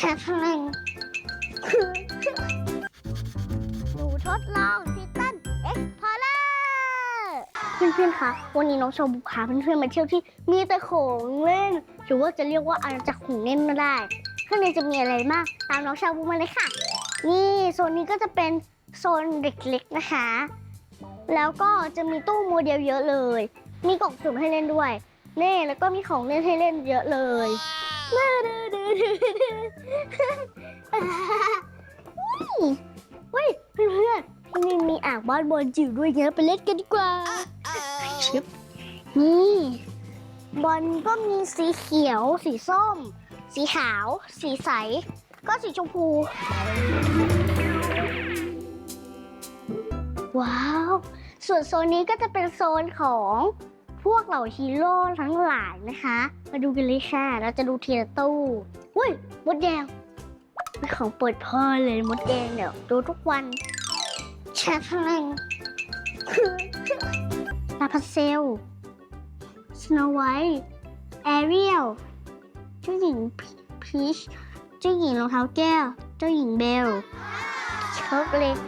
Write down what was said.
ชาพลังหนูทดลองทิตันเอ็กพอร์เลอร์เพื่อนๆ คะ วันนี้น้องโชบุพาเพื่อนๆ มาเที่ยวที่มีแต่ของเล่น หรือว่าจะเรียกว่าอาณาจักรของเล่นก็ได้ ข้างในจะมีอะไรบ้าง ตามน้องชาบูมาเลยค่ะ นี่โซนนี้ก็จะเป็นโซนเด็กเล็กนะคะ แล้วก็จะมีตู้โมเดลเยอะเลย มีกล่องสุ่มให้เล่นด้วย นี่แล้วก็มีของเล่นให้เล่นเยอะเลยมา ดูดูดูดูเฮ้ยเพื่อนๆที่นี่มีอ่างบ้านบอลจิ๋วด้วยงั้นไปเล่นกันดีกว่าชิบนี่บอลก็มีสีเขียว สีส้ม สีขาว สีใส ก็สีชมพู ว้าว ส่วนโซนนี้ก็จะเป็นโซนของ พวกเหล่าฮีโร่ทั้งหลายนะคะ มาดูกันเลยค่ะ เราจะดูทีละตู้อุ้ยมดแดงเป็นของเปิดพ่อเลยมดแดงเนี่ยดูทุกวันแชร์พลังลาพัสเซลสโนไวท์แอเรียลเจ้าหญิงพีชเจ้าหญิงรองเท้าแก้ว เจ้าหญิงเบลชิร์กเล็ก